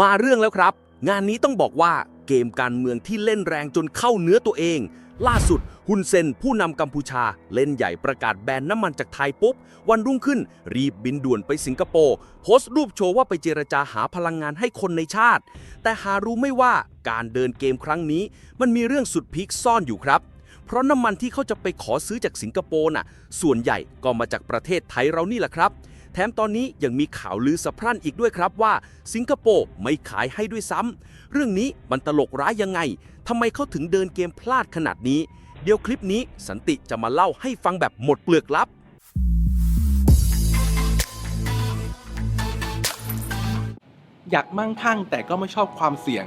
มาเรื่องแล้วครับ งานนี้ต้องบอกว่าเกมการเมืองที่เล่นแรงจนเข้าเนื้อตัวเอง ล่าสุดฮุนเซนผู้นำกัมพูชา เล่นใหญ่ประกาศแบนน้ำมันจากไทยปุ๊บ วันรุ่งขึ้น รีบบินด่วนไปสิงคโปร์โพสต์รูปโชว์ว่าไปเจรจาหาพลังงานให้คนในชาติ แต่หารู้ไม่ว่าการเดินเกมครั้งนี้ มันมีเรื่องสุดพีคซ่อนอยู่ครับเพราะน้ำมันที่เขาจะไปขอซื้อจากสิงคโปร์น่ะ ส่วนใหญ่ก็มาจากประเทศไทยเรานี่แหละครับ แถมตอนนี้ยังมีข่าวลือสะพรั่นอีกด้วยครับว่า สิงคโปร์ไม่ขายให้ด้วยซ้ำ เรื่องนี้มันตลกร้ายยังไงทำไมเขาถึงเดินเกมพลาดขนาดนี้ เดี๋ยวคลิปนี้สันติจะมาเล่าให้ฟังแบบหมดเปลือกลับอยากมั่งคั่งแต่ก็ไม่ชอบความเสี่ยง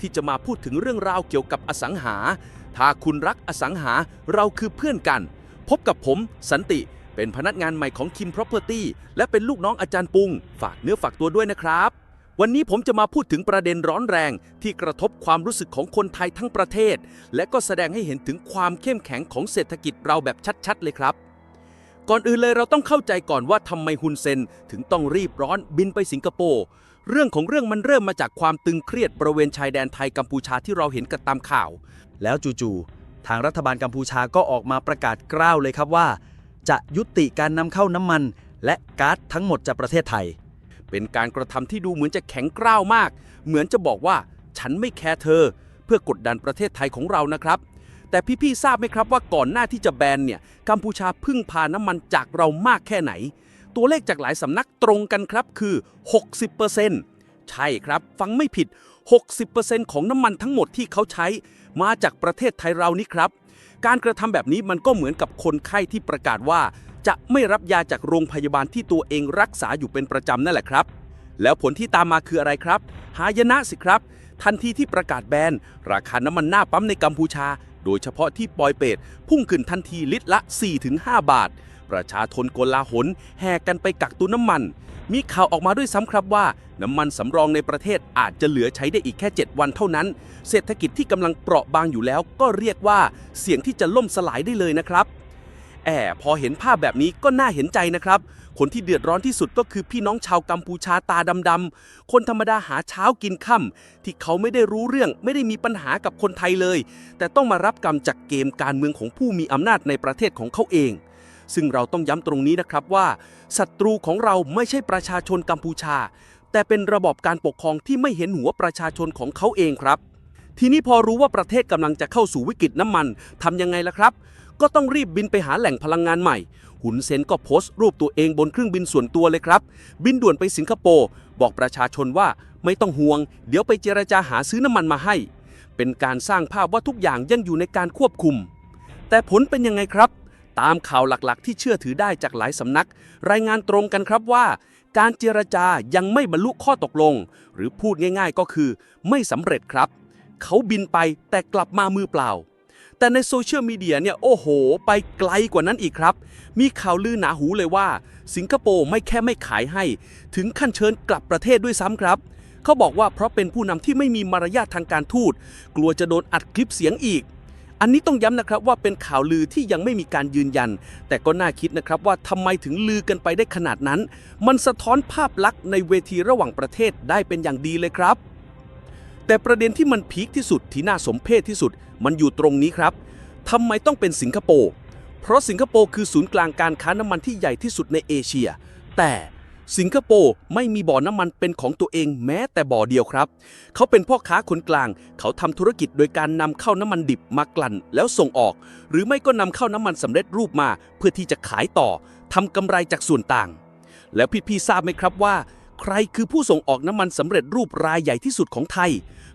ที่จะมาพูดถึงเรื่องราวเกี่ยวกับอสังหา ถ้าคุณรักอสังหาเราคือเพื่อนกัน พบกับผมสันติเป็นพนักงานใหม่ของ Kim Property และเป็นลูกน้องอาจารย์ปุง ฝากเนื้อฝากตัวด้วยนะครับ วันนี้ผมจะมาพูดถึงประเด็นร้อนแรง ที่กระทบความรู้สึกของคนไทยทั้งประเทศ และก็แสดงให้เห็นถึงความเข้มแข็งของเศรษฐกิจเราแบบชัด ๆ เลยครับ ก่อนอื่นเลยเราต้องเข้าใจก่อนว่าทำไมฮุนเซนถึงต้องรีบร้อนบินไปสิงคโปร์ เรื่องของเรื่องมันเริ่มมาจากความตึงเครียดบริเวณชายแดนไทยกัมพูชาที่เราเห็นกันตามข่าว แล้วจู่ๆทางรัฐบาลกัมพูชาก็ออกมาประกาศกล้าวเลยครับว่า จะยุติการนำเข้าน้ำมัน และก๊าซทั้งหมดจากประเทศไทย เป็นการกระทำที่ดูเหมือนจะแข็งกร้าวมาก เหมือนจะบอกว่า ฉันไม่แคร์เธอ เพื่อกดดันประเทศไทยของเรานะครับแต่พี่ๆ ทราบไหมครับว่าก่อนหน้าที่จะแบนเนี่ย กัมพูชาพึ่งพาน้ำมันจากเรามากแค่ไหน ตัวเลขจากหลายสำนักตรงกันครับคือ 60%ใช่ครับ ฟังไม่ผิด 60%ของน้ำมันทั้งหมดที่เขาใช้ มาจากประเทศไทยเรานี่ครับ การกระทำแบบนี้มันก็เหมือนกับคนไข้ที่ประกาศว่า จะไม่รับยาจากโรงพยาบาลที่ตัวเองรักษาอยู่เป็นประจำนั่นแหละครับ แล้วผลที่ตามมาคืออะไรครับ หายนะสิครับ ทันทีที่ประกาศแบนราคาน้ำมันหน้าปั๊มในกัมพูชา โดยเฉพาะที่ปอยเปตพุ่งขึ้นทันทีลิตรละ 4-5 บาท ประชาชนโกลาหลแห่กันไปกักตุนน้ำมัน มีข่าวออกมาด้วยซ้ำครับว่า น้ำมันสำรองในประเทศอาจจะเหลือใช้ได้อีกแค่ 7 วันเท่านั้น เศรษฐกิจที่กำลังเปราะบางอยู่แล้ว ก็เรียกว่าเสี่ยงที่จะล่มสลายได้เลยนะครับแอบพอเห็นภาพแบบนี้ก็น่าเห็นใจนะครับ คนที่เดือดร้อนที่สุดก็คือพี่น้องชาวกัมพูชาตาดำๆ คนธรรมดาหาเช้ากินค่ำที่เขาไม่ได้รู้เรื่องไม่ได้มีปัญหากับคนไทยเลย แต่ต้องมารับกรรมจากเกมการเมืองของผู้มีอำนาจในประเทศของเขาเอง ซึ่งเราต้องย้ำตรงนี้นะครับว่าศัตรูของเราไม่ใช่ประชาชนกัมพูชา แต่เป็นระบอบการปกครองที่ไม่เห็นหัวประชาชนของเขาเองครับ ทีนี้พอรู้ว่าประเทศกำลังจะเข้าสู่วิกฤตน้ำมันทำยังไงล่ะครับ ก็ต้องรีบบินไปหาแหล่งพลังงานใหม่หุนเซนก็โพสต์รูปตัวเองบนเครื่องบินส่วนตัวเลยครับ บินด่วนไปสิงคโปร์ บอกประชาชนว่าไม่ต้องห่วง เดี๋ยวไปเจรจาหาซื้อน้ำมันมาให้ เป็นการสร้างภาพว่าทุกอย่างยังอยู่ในการควบคุม แต่ผลเป็นยังไงครับ ตามข่าวหลักๆ ที่เชื่อถือได้จากหลายสำนัก รายงานตรงกันครับว่า การเจรจายังไม่บรรลุข้อตกลง หรือพูดง่ายๆก็คือ ไม่สำเร็จครับ เขาบินไปแต่กลับมามือเปล่า แต่ในโซเชียลมีเดียเนี่ยโอ้โห ไปไกลกว่านั้นอีกครับ มีข่าวลือหนาหูเลยว่า สิงคโปร์ไม่แค่ไม่ขายให้ ถึงขั้นเชิญกลับประเทศด้วยซ้ำครับเขาบอกว่าเพราะเป็นผู้นำที่ไม่มีมารยาททางการทูต กลัวจะโดนอัดคลิปเสียงอีก อันนี้ต้องย้ำนะครับว่าเป็นข่าวลือที่ยังไม่มีการยืนยัน แต่ก็น่าคิดนะครับว่าทำไมถึงลือกันไปได้ขนาดนั้น มันสะท้อนภาพลักษณ์ในเวทีระหว่างประเทศได้เป็นอย่างดีเลยครับ แต่ประเด็นที่มันพีคที่สุดที่น่าสมเพชที่สุด มันอยู่ตรงนี้ครับทำไมต้องเป็นสิงคโปร์เพราะสิงคโปร์คือศูนย์กลางการค้าน้ำมันที่ใหญ่ที่สุดในเอเชีย แต่ สิงคโปร์ไม่มีบ่อน้ำมันเป็นของตัวเองแม้แต่บ่อเดียวครับ เขาเป็นพ่อค้าคนกลาง เขาทำธุรกิจโดยการนำเข้าน้ำมันดิบมากลั่นแล้วส่งออก หรือไม่ก็นำเข้าน้ำมันสำเร็จรูปมา เพื่อที่จะขายต่อทำกำไรจากส่วนต่าง แล้วพี่ๆทราบไหมครับว่า ใครคือผู้ส่งออกน้ำมันสำเร็จรูปรายใหญ่ที่สุดของไทย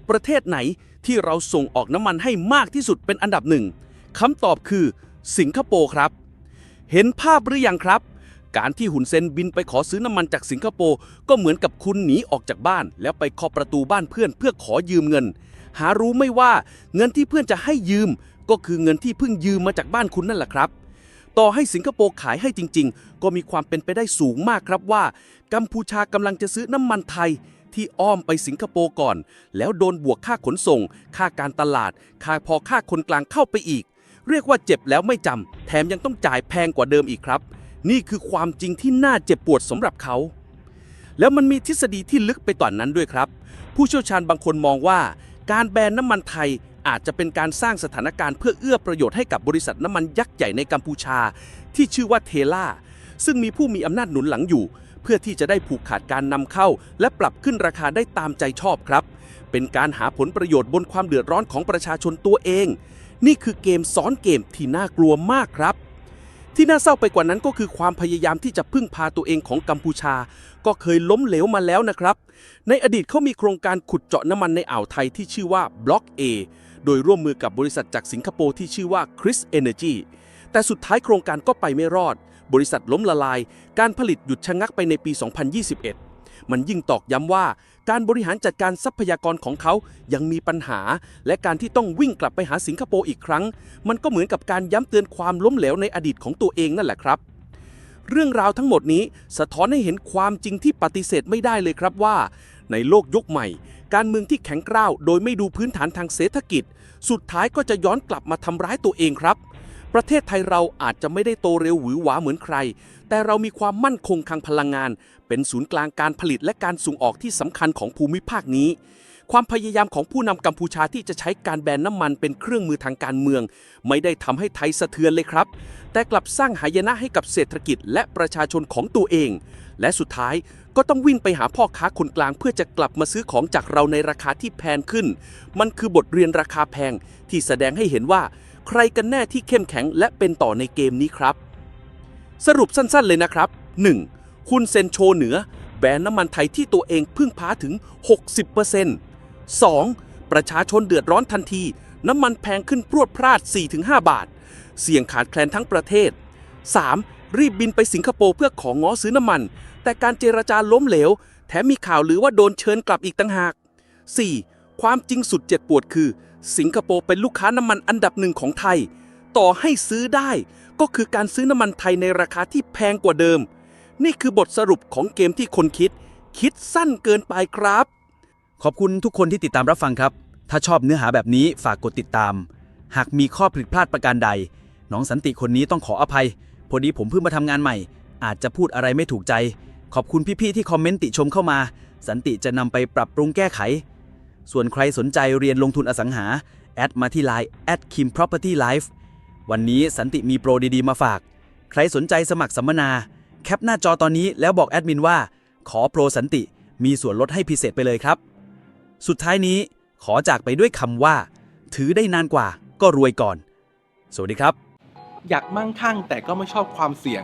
ประเทศไหนที่เราส่งออกน้ำมันให้มากที่สุดเป็นอันดับหนึ่งคำตอบคือ สิงคโปร์ครับ เห็นภาพหรือยังครับ การที่หุนเซนบินไปขอซื้อน้ำมันจากสิงคโปร์ก็เหมือนกับคุณหนีออกจากบ้าน แล้วไปเคาะประตูบ้านเพื่อนเพื่อขอยืมเงิน หารู้ไม่ว่าเงินที่เพื่อนจะให้ยืม ก็คือเงินที่เพิ่งยืมมาจากบ้านคุณนั่นแหละครับ ต่อให้สิงคโปร์ขายให้จริง ๆ ก็มีความเป็นไปได้สูงมากครับว่า กัมพูชากำลังจะซื้อน้ำมันไทยที่อ้อมไปสิงคโปร์ก่อน แล้วโดนบวกค่าขนส่ง ค่าการตลาด ค่าพอค่าคนกลางเข้าไปอีก เรียกว่าเจ็บแล้วไม่จำแถมยังต้องจ่ายแพงกว่าเดิมอีกครับ นี่คือความจริงที่น่าเจ็บปวดสำหรับเขา แล้วมันมีทฤษฎีที่ลึกไปต่อนนั้นด้วยครับ ผู้เชี่ยวชาญบางคนมองว่า การแบนน้ำมันไทยอาจจะเป็นการสร้างสถานการณ์เพื่อเอื้อประโยชน์ให้กับบริษัทน้ำมันยักษ์ใหญ่ในกัมพูชา ที่ชื่อว่าเทล่าซึ่งมีผู้มีอำนาจหนุนหลังอยู่ เพื่อที่จะได้ผูกขาดการนำเข้า และปรับขึ้นราคาได้ตามใจชอบครับ เป็นการหาผลประโยชน์บนความเดือดร้อนของประชาชนตัวเอง นี่คือเกมซ้อนเกมที่น่ากลัวมากครับ ที่น่าเศร้าไปกว่านั้นก็คือความพยายามที่จะพึ่งพาตัวเองของกัมพูชา ก็เคยล้มเหลวมาแล้วนะครับ ในอดีตเขามีโครงการขุดเจาะน้ำมันในอ่าวไทยที่ชื่อว่าบล็อก A โดยร่วมมือกับบริษัทจากสิงคโปร์ที่ชื่อว่า Chris Energy แต่สุดท้ายโครงการก็ไปไม่รอด บริษัทล้มละลาย การผลิตหยุดชะงักไปในปี 2021 มันยิ่งตอกย้ำว่า การบริหารจัดการทรัพยากรของเขายังมีปัญหา และการที่ต้องวิ่งกลับไปหาสิงคโปร์อีกครั้ง มันก็เหมือนกับการย้ำเตือนความล้มเหลวในอดีตของตัวเองนั่นแหละครับ เรื่องราวทั้งหมดนี้สะท้อนให้เห็นความจริงที่ปฏิเสธไม่ได้เลยครับว่า ในโลกยุคใหม่ การเมืองที่แข็งกร้าวโดยไม่ดูพื้นฐานทางเศรษฐกิจ สุดท้ายก็จะย้อนกลับมาทำร้ายตัวเองครับ ประเทศไทยเราอาจจะไม่ได้โตเร็วหวือหวาเหมือนใคร แต่เรามีความมั่นคงทางพลังงาน เป็นศูนย์กลางการผลิตและการส่งออกที่สำคัญของภูมิภาคนี้ ความพยายามของผู้นำกัมพูชาที่จะใช้การแบนน้ำมันเป็นเครื่องมือทางการเมือง ไม่ได้ทำให้ไทยสะเทือนเลยครับ แต่กลับสร้างหายนะให้กับเศรษฐกิจและประชาชนของตัวเอง และสุดท้ายก็ต้องวิ่งไปหาพ่อค้าคนกลางเพื่อจะกลับมาซื้อของจากเราในราคาที่แพงขึ้น มันคือบทเรียนราคาแพงที่แสดงให้เห็นว่า ใครกันแน่ที่เข้มแข็งและเป็นต่อในเกมนี้ครับ สรุปสั้นๆเลยนะครับ 1. คุณเซนโชเหนือ แบรนด์น้ำมันไทยที่ตัวเองพึ่งพาถึง 60% 2. ประชาชนเดือดร้อนทันที น้ำมันแพงขึ้นพรวดพราด 4-5 บาท เสี่ยงขาดแคลนทั้งประเทศ 3. รีบบินไปสิงคโปร์เพื่อของง้อซื้อน้ำมัน แต่การเจรจาล้มเหลว แถมมีข่าวหรือว่าโดนเชิญกลับอีกต่างหาก 4. ความจริงสุดเจ็บปวดคือ สิงคโปร์เป็นลูกค้าน้ำมันอันดับหนึ่งของไทย ต่อให้ซื้อได้ก็คือการซื้อน้ำมันไทยในราคาที่แพงกว่าเดิม นี่คือบทสรุปของเกมที่คนคิด คิดสั้นเกินไปครับ ขอบคุณทุกคนที่ติดตามรับฟังครับ ถ้าชอบเนื้อหาแบบนี้ฝากกดติดตาม หากมีข้อผิดพลาดประการใด น้องสันติคนนี้ต้องขออภัย พอดีผมเพิ่งมาทำงานใหม่ อาจจะพูดอะไรไม่ถูกใจ ขอบคุณพี่ๆที่คอมเมนต์ติชมเข้ามา สันติจะนำไปปรับปรุงแก้ไข ส่วนใครสนใจเรียนลงทุนอสังหา แอดมาที่ Line at kim property life วันนี้สันติมีโปรดีๆ มาฝาก ใครสนใจสมัครสัมมนา แคปหน้าจอตอนนี้แล้วบอกแอดมินว่า ขอโปรสันติมีส่วนลดให้พิเศษไปเลยครับ สุดท้ายนี้ขอจากไปด้วยคำว่า ถือได้นานกว่าก็รวยก่อน สวัสดีครับ อยากมั่งคั่งแต่ก็ไม่ชอบความเสี่ยง